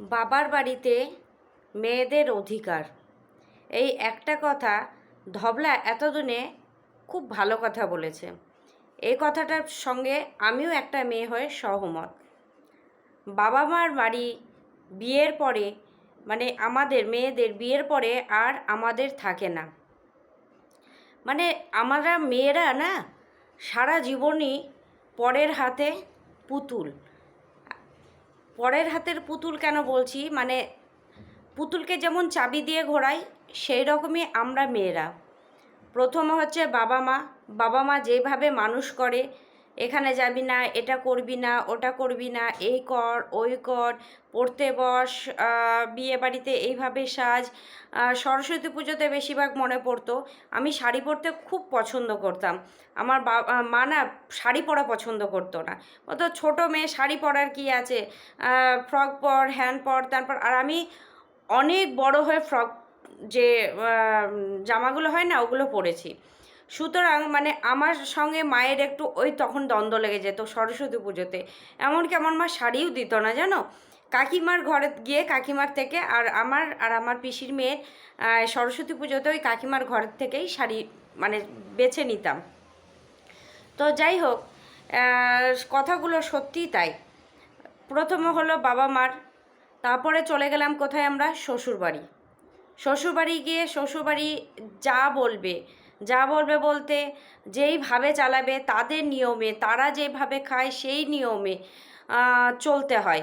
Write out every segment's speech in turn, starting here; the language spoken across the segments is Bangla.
বাবার বাড়িতে মেয়েদের অধিকার। এই একটা কথা ধবলা এতদিনে খুব ভালো কথা বলেছে। এই কথাটার সঙ্গে আমিও একটা মেয়ে হয়ে সহমত। বাবা মার বাড়ি বিয়ের পরে মানে আমাদের মেয়েদের বিয়ের পরে আর আমাদের থাকে না। মানে আমরা মেয়েরা না, সারা জীবনই পরের হাতে পুতুল। পরের হাতের পুতুল কেন বলছি? মানে পুতুলকে যেমন চাবি দিয়ে ঘোরাই সেই রকমই আমরা মেয়েরা। প্রথম হচ্ছে বাবা মা। বাবা মা যেভাবে মানুষ করে এখানে যাবি না, এটা করবি না, ওটা করবি না, এই কর, ওই কর, পড়তে বস বিয়ে বাড়িতে এইভাবে সাজ। সরস্বতী পুজোতে বেশিরভাগ মনে পড়তো। আমি শাড়ি পরতে খুব পছন্দ করতাম। আমার মা না শাড়ি পরা পছন্দ করতো না। ও তো ছোটো মেয়ে শাড়ি পরার কি আছে? ফ্রক পর, হ্যান্ড পর, তারপর, আর আমি অনেক বড় হয়ে ফ্রক যে জামাগুলো হয় না, ওগুলো পরেছি। সুতরাং মানে আমার সঙ্গে মায়ের একটু ওই তখন দ্বন্দ্ব লেগে যেত সরস্বতী পুজোতে। এমনকি আমার মা শাড়িও দিত না, জানো? কাকিমার ঘরে গিয়ে কাকিমার থেকে আর আমার আর আমার পিসির মেয়ের সরস্বতী পুজোতে ওই কাকিমার ঘরের থেকেই শাড়ি মানে বেছে নিতাম। তো যাই হোক কথাগুলো সত্যিই তাই। প্রথম হলো বাবা মার, তারপরে চলে গেলাম কোথায় আমরা? শ্বশুরবাড়ি। শ্বশুরবাড়ি গিয়ে শ্বশুরবাড়ি যা বলবে যা বলবে বলতে, যেইভাবে চালাবে তাদের নিয়মে, তারা যেভাবে খায় সেই নিয়মে চলতে হয়।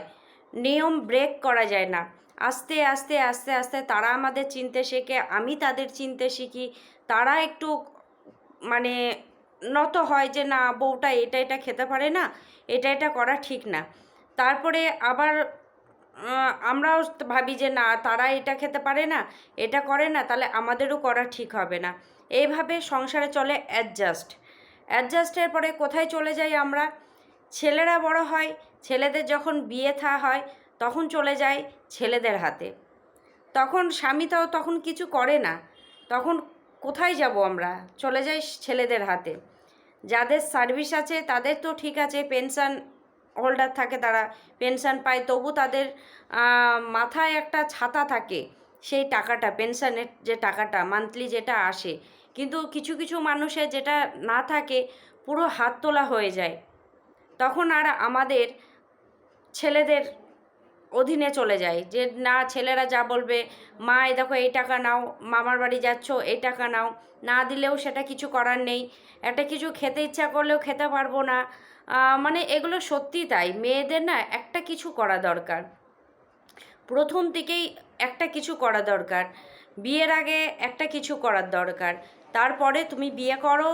নিয়ম ব্রেক করা যায় না। আস্তে আস্তে আস্তে আস্তে তারা আমাদের চিনতে শেখে, আমি তাদের চিনতে শিখি। তারা একটু মানে নত হয় যে, না, বউটা এটা এটা খেতে পারে না, এটা এটা করা ঠিক না। তারপরে আবার আমরাও ভাবি যে, না, তারা এটা খেতে পারে না, এটা করে না, তাহলে আমাদেরও করা ঠিক হবে না। এইভাবে সংসারে চলে অ্যাডজাস্ট অ্যাডজাস্টের পরে কোথায় চলে যাই আমরা? ছেলেরা বড় হয়, ছেলেদের যখন বিয়ে থা হয়, তখন চলে যায় ছেলেদের হাতে। তখন স্বামী তো তখন কিছু করে না। তখন কোথায় যাব আমরা? চলে যাই ছেলেদের হাতে। যাদের সার্ভিস আছে, তাদের তো ঠিক আছে পেনশন হোল্ডার থাকে তারা। পেনশন পায়, তবু তাদের মাথায় একটা ছাতা থাকে। সেই টাকাটা পেনশনের যে টাকাটা মান্থলি যেটা আসে কিন্তু কিছু কিছু মানুষের যেটা না থাকে, পুরো হাত তোলা হয়ে যায়। তখন আর আমাদের ছেলেদের অধীনে চলে যায় যে, না, ছেলেরা যা বলবে, মা এ দেখো, এই টাকা নাও, মামার বাড়ি যাচ্ছ, এই টাকা নাও, না দিলেও সেটা কিছু করার নেই, একটা কিছু খেতে ইচ্ছা করলেও খেতে পারব না। মানে এগুলো সত্যি তাই, মেয়েদের না একটা কিছু করা দরকার। প্রথম থেকেই একটা কিছু করা দরকার, বিয়ের আগে একটা কিছু করার দরকার। তারপরে তুমি বিয়ে করো,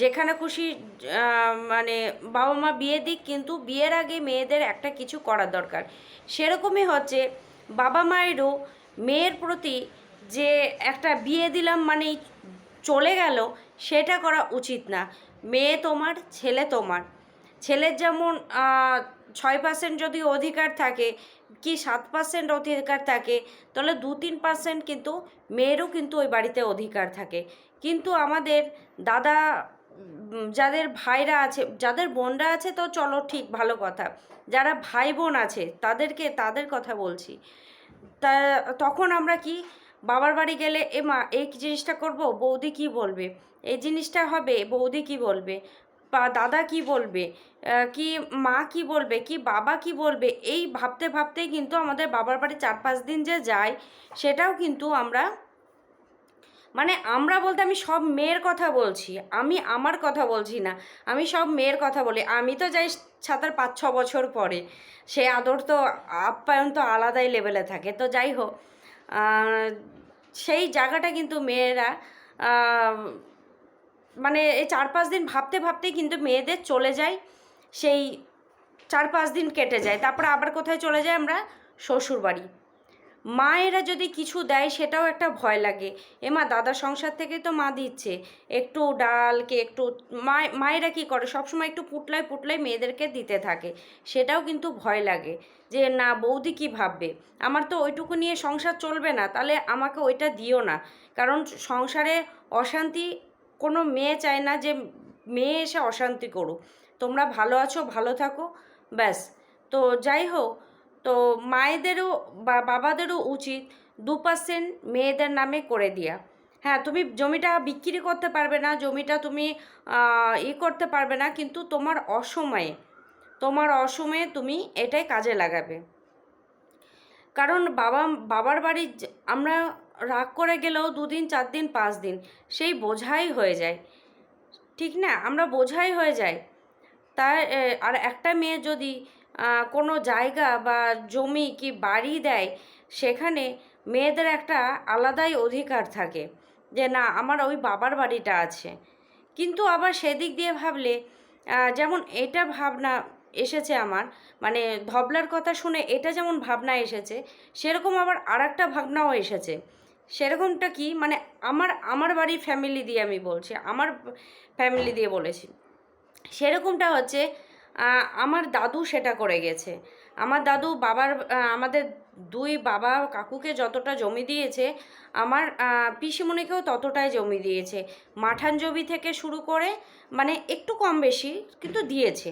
যেখানে খুশি মানে বাবা মা বিয়ে দিক, কিন্তু বিয়ের আগে মেয়েদের একটা কিছু করার দরকার। সেরকমই হচ্ছে বাবা মায়েরও মেয়ের প্রতি যে একটা বিয়ে দিলাম মানেই চলে গেল, সেটা করা উচিত না। মেয়ে তোমার, ছেলে তোমার। ছেলের যেমন ছয় পার্সেন্ট যদি অধিকার থাকে কি সাত পার্সেন্ট অধিকার থাকে? তাহলে দু তিন পার্সেন্ট কিন্তু মেয়েরও কিন্তু ওই বাড়িতে অধিকার থাকে। কিন্তু আমাদের দাদা যাদের ভাইরা আছে, যাদের বোনরা আছে তো চলো ঠিক ভালো কথা। যারা ভাই বোন আছে, তাদেরকে, তাদের কথা বলছি। তা তখন আমরা কি, বাবার বাড়ি গেলে, এ মা, এই জিনিসটা করব? বৌদি কি বলবে? এই জিনিসটা হবে। বৌদি কি বলবে? দাদা কি বলবে? কি মা কি বলবে? কি বাবা কি বলবে? এই ভাবতে ভাবতেই কিন্তু আমাদের বাবার বাড়ি চার পাঁচ দিন যে যায়, সেটাও কিন্তু আমরা মানে আমরা বলতে আমি সব মেয়ের কথা বলছি, আমি আমার কথা বলছি না, আমি সব মেয়ের কথা বলি। আমি তো যাই সাঁতার পাঁচ ছ বছর পরে, সে আদর তো আপ্যায়ন তো আলাদাই লেভেলে থাকে। তো যাই হোক সেই জায়গাটা কিন্তু মেয়েরা মানে এই চার পাঁচ দিন ভাবতে ভাবতেই কিন্তু মেয়েদের চলে যায়, সেই চার পাঁচ দিন কেটে যায়। তারপরে আবার কোথায় চলে যায় আমরা? শ্বশুর বাড়ি। মায়েরা যদি কিছু দেয় সেটাও একটা ভয় লাগে। এ মা, দাদা সংসার থেকে তো মা দিচ্ছে। একটু ডাল কে একটু মা মায়েরা কী করে? সবসময় একটু পুটলায় পুটলায় মেয়েদেরকে দিতে থাকে। সেটাও কিন্তু ভয় লাগে যে না, বৌদি কি ভাববে? আমার তো ওইটুকু নিয়ে সংসার চলবে না, তাহলে আমাকে ওইটা দিও না। কারণ সংসারে অশান্তি কোনো মেয়ে চায় না যে মেয়ে এসে অশান্তি করুক। তোমরা ভালো আছো, ভালো থাকো, ব্যাস। তো যাই হোক, তো মায়েদেরও বা বাবাদেরও উচিত দু পার্সেন্ট মেয়েদের নামে করে দেওয়া হ্যাঁ তুমি জমিটা বিক্রি করতে পারবে না, জমিটা তুমি ই করতে পারবে না, কিন্তু তোমার অসময়ে তোমার অসময়ে তুমি এটাই কাজে লাগাবে। কারণ বাবা, বাবার বাড়ি আমরা রাগ করে গেলেও দুদিন চার দিন পাঁচ দিন সেই বোঝাই হয়ে যায়। ঠিক না? আমরা বোঝাই হয়ে যাই। তার আর একটা মেয়ে যদি কোনো জায়গা বা জমি কি বাড়ি দেয়, সেখানে মেয়েদের একটা আলাদাই অধিকার থাকে যে, না, আমার ওই বাবার বাড়িটা আছে। কিন্তু আবার সেদিক দিয়ে ভাবলে যেমন এটা ভাবনা এসেছে আমার মানে ধবলার কথা শুনে এটা যেমন ভাবনা এসেছে, সেরকম আবার আর একটা ভাবনাও এসেছে। সেরকমটা কি? মানে আমার আমার বাড়ির ফ্যামিলি দিয়ে আমি বলছি, আমার ফ্যামিলি দিয়ে বলেছি। সেরকমটা হচ্ছে আমার দাদু সেটা করে গেছে। আমার দাদু বাবার আমাদের দুই বাবা কাকুকে যতটা জমি দিয়েছে, আমার পিসিমণিকেও ততটাই জমি দিয়েছে। মাঠান জমি থেকে শুরু করে মানে একটু কম বেশি কিন্তু দিয়েছে।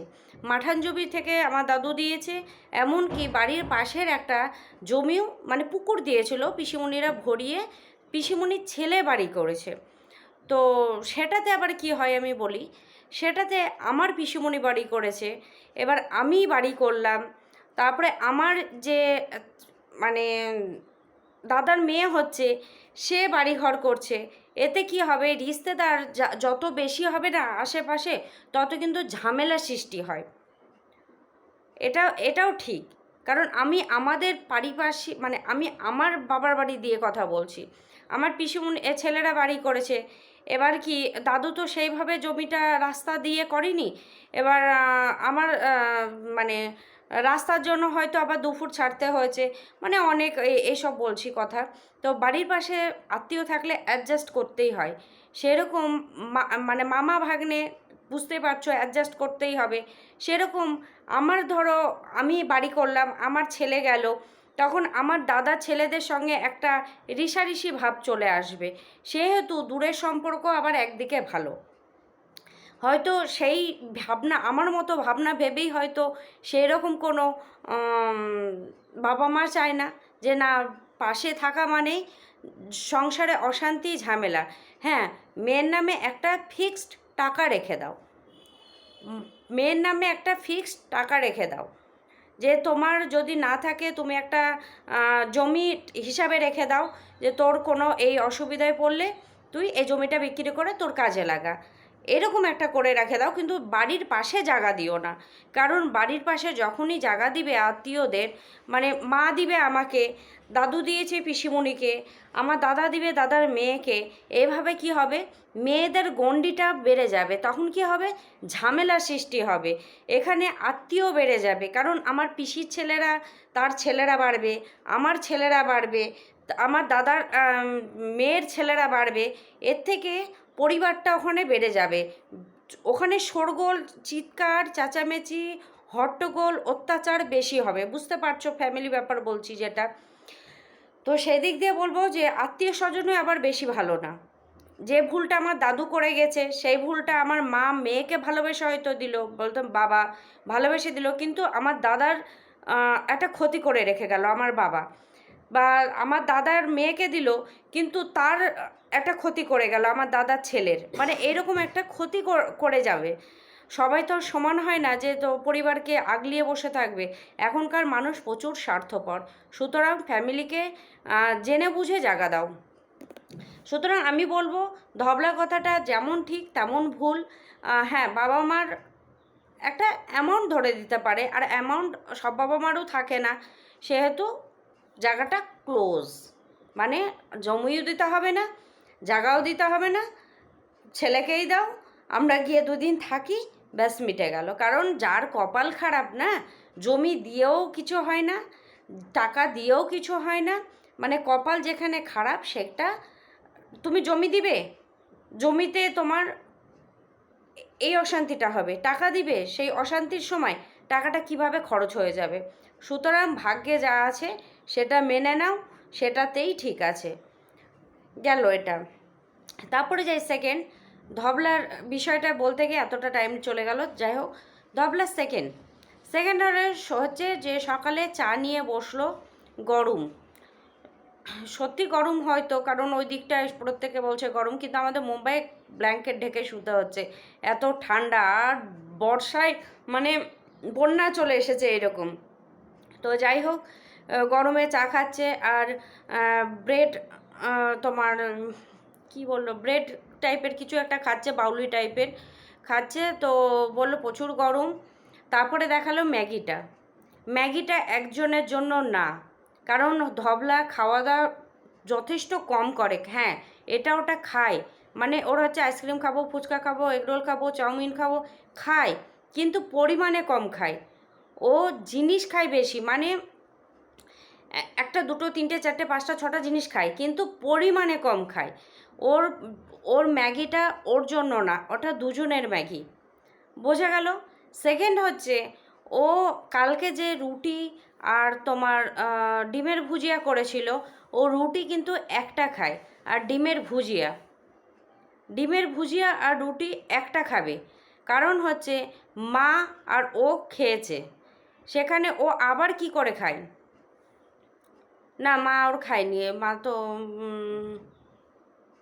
মাঠান জমি থেকে আমার দাদু দিয়েছে, এমনকি বাড়ির পাশের একটা জমিও মানে পুকুর দিয়েছিল পিসিমণিরা ভরিয়ে, পিসিমণির ছেলে বাড়ি করেছে। তো সেটাতে আবার কি হয় আমি বলি, সেটাতে আমার পিসুমণি বাড়ি করেছে, এবার আমি বাড়ি করলাম, তারপরে আমার যে মানে দাদার মেয়ে হচ্ছে, সে বাড়ি ঘর করছে। এতে কি হবে? রিস্তেদার যত বেশি হবে না আশেপাশে, তত কিন্তু ঝামেলা সৃষ্টি হয়। এটা, এটাও ঠিক। কারণ আমি আমাদের পারিপার্শ্বিক মানে আমি আমার বাবার বাড়ি দিয়ে কথা বলছি। আমার পিসুমন এ ছেলেরা বাড়ি করেছে। এবার কি, দাদু তো সেইভাবে জমিটা রাস্তা দিয়ে করেনি। এবার আমার মানে রাস্তার জন্য হয়তো আবার দু ফুট ছাড়তে হয়েছে। মানে অনেক এসব বলছি কথা। তো বাড়ির পাশে আত্মীয় থাকলে অ্যাডজাস্ট করতেই হয়। সেরকম মানে মামা ভাগ্নে বুঝতেই পারছ অ্যাডজাস্ট করতেই হবে। সেরকম আমার ধরো আমি বাড়ি করলাম, আমার ছেলে গেল, তখন আমার দাদা ছেলেদের সঙ্গে একটা রিসারিসি ভাব চলে আসবে। সেহেতু দূরের সম্পর্ক আবার একদিকে ভালো। হয়তো সেই ভাবনা, আমার মতো ভাবনা ভেবেই হয়তো সেই রকম কোনো বাবা মা চায় না যে না, পাশে থাকা মানেই সংসারে অশান্তি, ঝামেলা। হ্যাঁ মেয়ের নামে একটা ফিক্সড টাকা রেখে দাও। মেয়ের নামে একটা ফিক্সড টাকা রেখে দাও। যে তোমার যদি না থাকে, তুমি একটা জমি হিসাবে রেখে দাও যে তোর কোনো এই অসুবিধায় পড়লে তুই এই জমিটা বিক্রি করে তোর কাজে লাগা। এরকম একটা করে রেখে দাও, কিন্তু বাড়ির পাশে জায়গা দিও না। কারণ বাড়ির পাশে যখনই জায়গা দিবে আত্মীয়দের মানে মা দিবে আমাকে, দাদু দিয়েছে পিসিমণিকে, আমার দাদা দিবে দাদার মেয়েকে, এভাবে কি হবে? মেয়েদের গণ্ডিটা বেড়ে যাবে, তখন কি হবে? ঝামেলা সৃষ্টি হবে। এখানে আত্মীয় বেড়ে যাবে, কারণ আমার পিসির ছেলেরা তার ছেলেরা বাড়বে, আমার ছেলেরা বাড়বে, আমার দাদার মেয়ের ছেলেরা বাড়বে, এর থেকে পরিবারটা ওখানে বেড়ে যাবে। ওখানে শোরগোল, চিৎকার, চেঁচামেচি, হট্টগোল, অত্যাচার বেশি হবে। বুঝতে পারছ ফ্যামিলি ব্যাপার বলছি যেটা। তো সেদিক দিয়ে বলব যে আত্মীয় স্বজনই আবার বেশি ভালো না। যে ভুলটা আমার দাদু করে গেছে, সেই ভুলটা আমার মা মেয়েকে ভালোবেসে হয়তো দিল বলতাম বাবা ভালোবেসে দিল, কিন্তু আমার দাদার একটা ক্ষতি করে রেখে গেল আমার বাবা। বা আমার দাদার মেয়েকে দিল, কিন্তু তার একটা ক্ষতি করে গেল আমার দাদার ছেলের। মানে এরকম একটা ক্ষতি করে যাবে। সবাই তো সমান হয় না যে তো পরিবারকে আগলিয়ে বসে থাকবে। এখনকার মানুষ প্রচুর স্বার্থপর। সুতরাং ফ্যামিলিকে জেনে বুঝে জায়গা দাও। সুতরাং আমি বলব, ধবলা কথাটা যেমন ঠিক তেমন ভুল। হ্যাঁ বাবা মার একটা অ্যামাউন্ট ধরে দিতে পারে। আর অ্যামাউন্ট সব বাবা মারও থাকে না। সেহেতু জায়গাটা ক্লোজ। মানে জমিও দিতে হবে না, জায়গাও দিতে হবে না, ছেলেকেই দাও, আমরা গিয়ে দুদিন থাকি, ব্যাস মিটে গেল। কারণ যার কপাল খারাপ না, জমি দিয়েও কিছু হয় না, টাকা দিয়েও কিছু হয় না মানে কপাল যেখানে খারাপ সেটা তুমি জমি দিবে? জমিতে তোমার এই অশান্তিটা হবে, টাকা দিবে সেই অশান্তির সময় টাকাটা কীভাবে খরচ হয়ে যাবে? সুতরাং ভাগ্যে যা আছে সেটা মেনে নাও, সেটাতেই ঠিক আছে। গেল এটা। তারপরে যাই সেকেন্ড ধবলার বিষয়টা বলতে গিয়ে এতটা টাইম চলে গেল। যাই হোক, ধবলার সেকেন্ড সেকেন্ড হচ্ছে যে সকালে চা নিয়ে বসল গরম। সত্যি গরম হয়তো, কারণ ওই দিকটায় প্রত্যেকে বলছে গরম, কিন্তু আমাদের মুম্বাই ব্ল্যাঙ্কেট ঢেকে শুতে হচ্ছে। এত ঠান্ডা, আর বর্ষায় মানে বন্যা চলে এসেছে এরকম। তো যাই হোক গরমে চা খাচ্ছে আর ব্রেড তোমার কি বলল ব্রেড টাইপের কিছু একটা খাচ্ছে, বাউলি টাইপের খাচ্ছে। তো বলল প্রচুর গরম। তারপরে দেখাল ম্যাগিটা। ম্যাগিটা একজনের জন্য না। কারণ ধবলা খাওয়া দাওয়া যথেষ্ট কম করে। হ্যাঁ এটা ওটা খায়। মানে ওরা হচ্ছে আইসক্রিম খাব, ফুচকা খাব এগরোল খাব, চাউমিন খাব, খায়। কিন্তু পরিমাণে কম খায়। ও জিনিস খায় বেশি। মানে একটা দুটো, তিনটে, চারটে, পাঁচটা, ছটা জিনিস খায়, কিন্তু পরিমাণে কম খায়। ওর ওর ম্যাগিটা ওর জন্য না, ওটা দুজনের ম্যাগি। বোঝা গেল? সেকেন্ড হচ্ছে, ও কালকে যে রুটি আর তোমার ডিমের ভুজিয়া করেছিল, ও রুটি কিন্তু একটা খায়, আর ডিমের ভুজিয়া। ডিমের ভুজিয়া আর রুটি একটা খাবে। কারণ হচ্ছে, মা আর ও খেয়েছে। সেখানে ও আবার কি করে খায়? না, মা ওর খায়নি। মা তো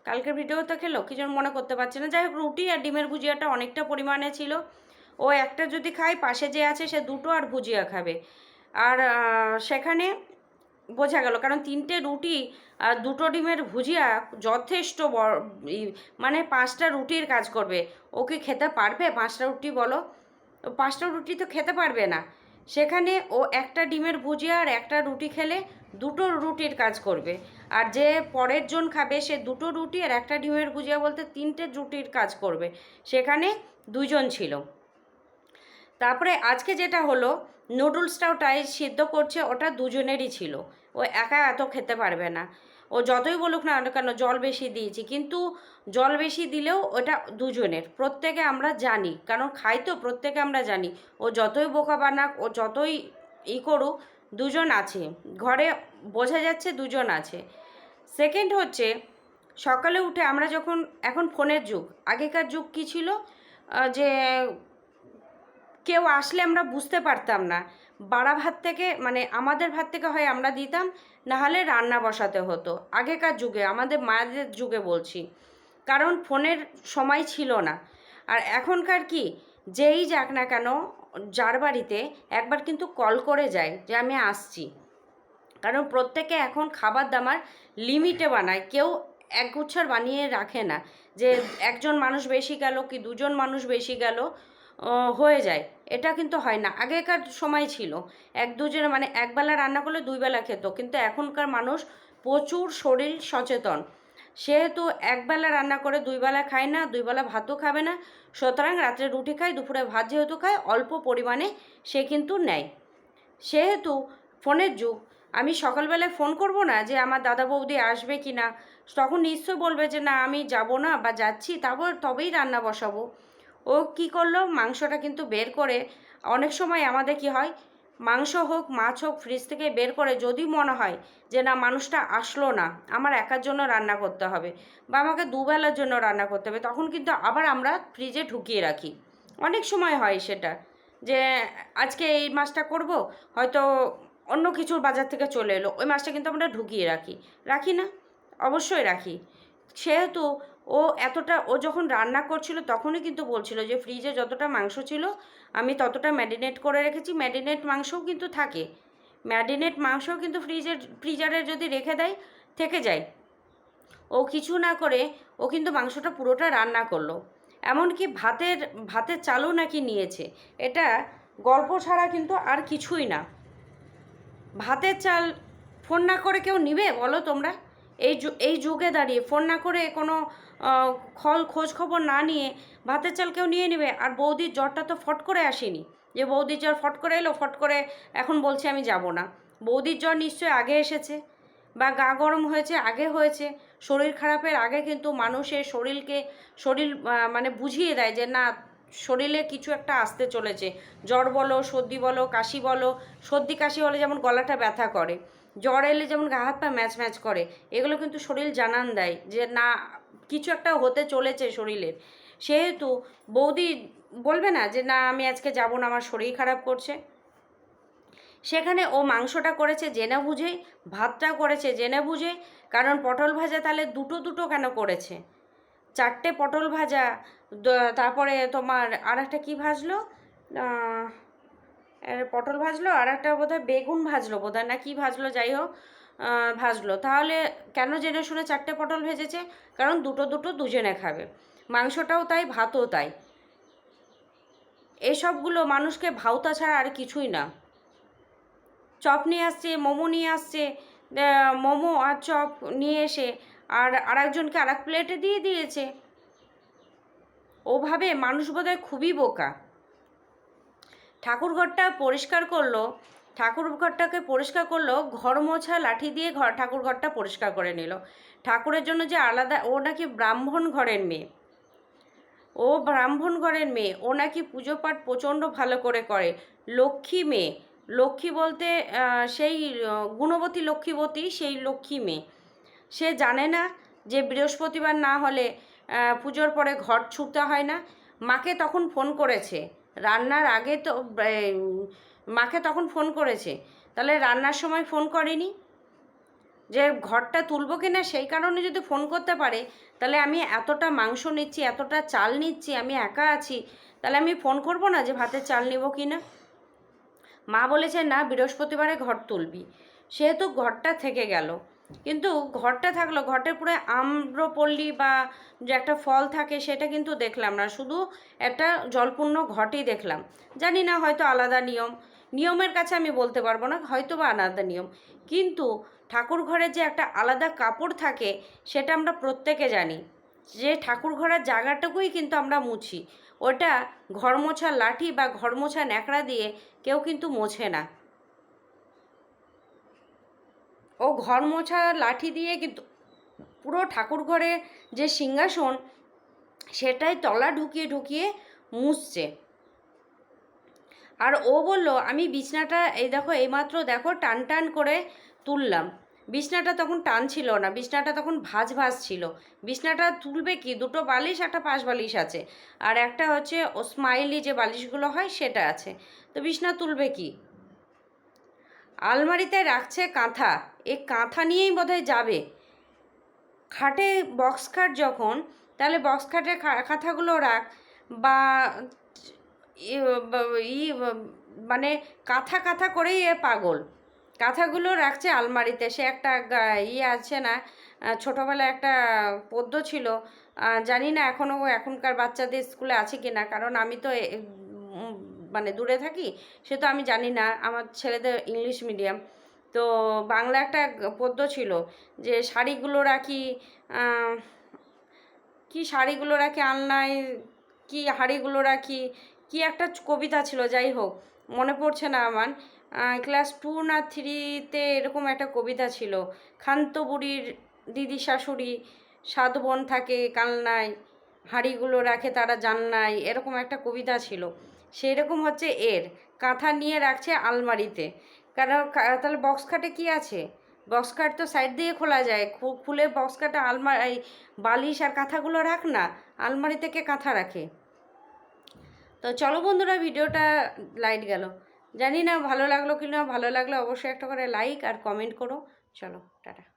কালকের ভিডিও তো খেলো কিছু মনে করতে পারছে না। যাই হোক, রুটি আর ডিমের ভুজিয়াটা অনেকটা পরিমাণে ছিল। ও একটা যদি খায়, পাশে যে আছে, সে দুটো আর ভুজিয়া খাবে। আর সেখানে বোঝা গেল, কারণ তিনটে রুটি আর দুটো ডিমের ভুজিয়া যথেষ্ট বড় মানে পাঁচটা রুটির কাজ করবে। ও কি খেতে পারবে? পাঁচটা রুটি বলো? পাঁচটা রুটি তো খেতে পারবে না। সেখানে ও একটা ডিমের ভুজিয়া আর একটা রুটি খেলে দুটো রুটির কাজ করবে। আর যে পরের জন খাবে সে দুটো রুটি আর একটা ডিমের ভুজিয়া বলতে তিনটে রুটির কাজ করবে। সেখানে দুজন ছিল। তারপরে আজকে যেটা হলো, নুডলসটাও টাই সিদ্ধ করছে, ওটা দুজনেরই ছিল। ও একা এত খেতে পারবে না। ও যতই বলুক না কেন জল বেশি দিয়েছি। কিন্তু জল বেশি দিলেও ওটা দুজনের, প্রত্যেকে আমরা জানি, কারণ খাই তো প্রত্যেকে আমরা জানি। ও যতই বোকা বানাক, ও যতই ই করুক, দুজন আছে। ঘরে বোঝা যাচ্ছে দুজন আছে। সেকেন্ড হচ্ছে, সকালে উঠে আমরা যখন, এখন ফোনের যুগ, আগেকার যুগ কী ছিল? যে কেউ আসলে আমরা বুঝতে পারতাম না। বাড়া ভাত থেকে মানে আমাদের ভাত থেকে হয় আমরা দিতাম, নাহলে রান্না বসাতে হতো। আগেকার যুগে, আমাদের মায়েদের যুগে বলছি। কারণ ফোনের সময় ছিল না। আর এখনকার কি, যেই যাক না কেন, যার বাড়িতে একবার কিন্তু কল করে যায় যে আমি আসছি। কারণ প্রত্যেকে এখন খাবার দাবার লিমিটে বানায়, কেউ একগুচ্ছার বানিয়ে রাখে না। যে একজন মানুষ বেশি গেল কি দুজন মানুষ বেশি গেল হয়ে যায়। এটা কিন্তু হয় না। আগেকার সময় ছিল। এক দুজন মানে একবেলা রান্না করলে দুই বেলা খেত। কিন্তু এখনকার মানুষ প্রচুর শরীর সচেতন। সেহেতু একবেলা রান্না করে দুই বেলা খায় না, দুই বেলা ভাতও খাবে না। সুতরাং রাত্রে রুটি খায়, দুপুরে ভাত যেহেতু খায়, অল্প পরিমাণে সে কিন্তু নেয়। সেহেতু ফোনের যুগ। আমি সকালবেলায় ফোন করব না যে আমার দাদা বৌদি আসবে কি না তখন নিশ্চয় বলবে যে, না, আমি যাব না বা যাচ্ছি, তারপর তবেই রান্না বসাবো। ও কি করল? মাংসটা কিন্তু বের করে অনেক সময় আমাদের কি হয়? মাংস হোক, মাছ হোক ফ্রিজ থেকে বের করে যদি মনে হয় যে না, মানুষটা আসলো না, আমার একার জন্য রান্না করতে হবে বা আমাকে দুবেলার জন্য রান্না করতে হবে, তখন কিন্তু আবার আমরা ফ্রিজে ঢুকিয়ে রাখি। অনেক সময় হয় সেটা যে, আজকে এই মাছটা করব, হয়তো অন্য কিছুর বাজার থেকে চলে এলো, ওই মাছটা কিন্তু আমরা ঢুকিয়ে রাখি। রাখি না? অবশ্যই রাখি। সেহেতু ও এতটা, ও যখন রান্না করছিল তখনই কিন্তু বলছিল যে ফ্রিজে যতটা মাংস ছিল আমি ততটা ম্যারিনেট করে রেখেছি। ম্যারিনেট মাংসও কিন্তু থাকে। ম্যারিনেট মাংসও কিন্তু ফ্রিজের ফ্রিজারে যদি রেখে দেয়, থেকে যায়। ও কিছু না করে ও কিন্তু মাংসটা পুরোটা রান্না করল। এমনকি ভাতের ভাতের চালও নাকি নিয়েছে। এটা গল্প ছাড়া কিন্তু আর কিছুই না। ভাতের চাল ফোন না করে কেউ নিবে বলো তোমরা? এই এই যুগে দাঁড়িয়ে ফোন না করে কোনো খোঁজ খবর না নিয়ে ভাতের চাল কেউ নিয়ে নেবে? আর বৌদির জ্বরটা তো ফট করে আসেনি। যে বৌদির জ্বর ফট করে এলো, ফট করে এখন বলছে আমি যাব না। বৌদির জ্বর নিশ্চয়ই আগে এসেছে বা গা গরম হয়েছে, আগে হয়েছে। শরীর খারাপের আগে কিন্তু মানুষের শরীরকে, শরীর মানে বুঝিয়ে দেয় যে না, শরীরে কিছু একটা আসতে চলেছে। জ্বর বলো, সর্দি বলো, কাশি বলো, সর্দি কাশি হলে যেমন গলাটা ব্যথা করে, জ্বর এলে যেমন গা হাত পা ম্যাচ ম্যাচ করে, এগুলো কিন্তু শরীর জানান দেয় যে না কিছু একটা হতে চলেছে শরীরের সেহেতু বৌদি বলবে না যে, না, আমি আজকে যাব না, আমার শরীর খারাপ করছে। সেখানে ও মাংসটা করেছে জেনে বুঝেই ভাতটা করেছে জেনে বুঝে, কারণ পটল ভাজা তাহলে দুটো দুটো কেন করেছে? চারটে পটল ভাজা তারপরে তোমার আর একটা কী ভাজলো? পটল ভাজলো আর একটা বোধহয় বেগুন ভাজলো বোধহয়, না কি ভাজলো, যাই হোক। ভাজলো। তাহলে কেন জেনে শুনে চারটে পটল ভেজেছে? কারণ দুটো দুটো দুজনে খাবে। মাংসটাও তাই, ভাতও তাই। এসবগুলো মানুষকে ভাওতা ছাড়া আর কিছুই না। চপ নিয়ে আসছে, মোমো নিয়ে আসছে মোমো আর চপ নিয়ে এসে আর আরেকজনকে আর এক প্লেটে দিয়ে দিয়েছে। ওভাবে মানুষ বোধহয় খুবই বোকা। ঠাকুরঘরটা পরিষ্কার করল ঠাকুরঘরটাকে পরিষ্কার করল, ঘর মোছা, লাঠি দিয়ে ঘর ঠাকুরঘরটা পরিষ্কার করে নিল। ঠাকুরের জন্য যে আলাদা, ও নাকি ব্রাহ্মণ ঘরের মেয়ে। ও ব্রাহ্মণ ঘরের মেয়ে, ও নাকি পুজো পাঠ প্রচণ্ড ভালো করে করে। লক্ষ্মী মেয়ে, লক্ষ্মী বলতে সেই গুণবতী লক্ষ্মীবতী, সেই লক্ষ্মী মেয়ে। সে জানে না যে বৃহস্পতিবার না হলে পুজোর পরে ঘর ছুটতে হয় না। মাকে তখন ফোন করেছে। রান্নার আগে তো মাকে তখন ফোন করেছে। তাহলে রান্নার সময় ফোন করেনি? যে ঘরটা তুলবো কি না সেই কারণে যদি ফোন করতে পারে, তাহলে আমি এতটা মাংস নিচ্ছি, এতটা চাল নিচ্ছি, আমি একা আছি, তাহলে আমি ফোন করব না যে ভাতের চাল নেব কি না মা বলেছে, না, বৃহস্পতিবারে ঘর তুলবি। সেহেতু ঘরটা থেকে গেল। কিন্তু ঘরটা থাকল ঘরটার পুরো আম্রপল্লী বা যে একটা ফল থাকে সেটা কিন্তু দেখলাম না। শুধু একটা জলপূর্ণ ঘটই দেখলাম। জানি না, হয়তো আলাদা নিয়ম। নিয়মের কাছে আমি বলতে পারব না হয়তো বা আলাদা নিয়ম। কিন্তু ঠাকুর ঘরে যে একটা আলাদা কাপড় থাকে, সেটা আমরা প্রত্যেকে জানি। যে ঠাকুর ঘরের জায়গাটুকুই কিন্তু আমরা মুছি। ওটা ঘর মোছা লাঠি বা ঘর মোছা ন্যাকড়া দিয়ে কেউ কিন্তু মোছে না। ও ঘর মোছা লাঠি দিয়ে কিন্তু পুরো ঠাকুর ঘরে যে সিংহাসন, সেটাই তলা ঢুকিয়ে ঢুকিয়ে মুছছে। আর ও বলল, আমি বিছনাটা, এই দেখো এইমাত্র দেখো, টান টান করে তুললাম। বিছনাটা তখন টান ছিল না, বিছনাটা তখন ভাজ ভাজ ছিল। বিছনাটা তুলবে কি? দুটো বালিশ, একটা পাশ বালিশ আছে। আর একটা হচ্ছে, ও স্মাইলি যে বালিশগুলো হয়, সেটা আছে। তো বিছনা তুলবে কি? আলমারিতে রাখছে কাঁথা। এ কাঁথা নিয়েই বোধহয় যাবে। খাটে বক্স খাট যখন, তাহলে বক্স খাটে কাঁথাগুলো রাখ বা ই- মানে কাঁথা কাঁথা করেই এ পাগল। কাঁথাগুলো রাখছে আলমারিতে। সে একটা ইয়ে আছে না ছোটোবেলায় একটা পদ্য ছিল। জানি না এখনও এখনকার বাচ্চাদের স্কুলে আছে কি না, কারণ আমি তো মানে দূরে থাকি, সে তো আমি জানি না। আমার ছেলেদের ইংলিশ মিডিয়াম। তো বাংলা একটা পদ্য ছিল যে শাড়িগুলো রাখি কি শাড়িগুলো রাখি আলনায়, কি হাড়িগুলো রাখি কি একটা কবিতা ছিল, যাই হোক, মনে পড়ছে না আমার। ক্লাস টু না থ্রিতে এরকম একটা কবিতা ছিল, খান্ত বুড়ির দিদি শাশুড়ি, সাত বোন থাকে কালনায়, হাঁড়িগুলো রাখে তারা জান্নায় এরকম একটা কবিতা ছিল। সেই রকম হচ্ছে এর, কাঁথা নিয়ে রাখছে আলমারিতে। কারণ তাহলে বক্স খাটে কী আছে? বক্স খাট তো সাইড দিয়ে খোলা যায় খুলে বক্স খাটে আলমারি বালিশ আর কাঁথাগুলো রাখ না আলমারি থেকে কাঁথা রাখে? তো চলো বন্ধুরা, ভিডিওটা লাইট গেল। জানি না ভালো লাগল কি না ভালো লাগলে অবশ্যই একটা করে লাইক আর কমেন্ট করো। চলো, টাটা।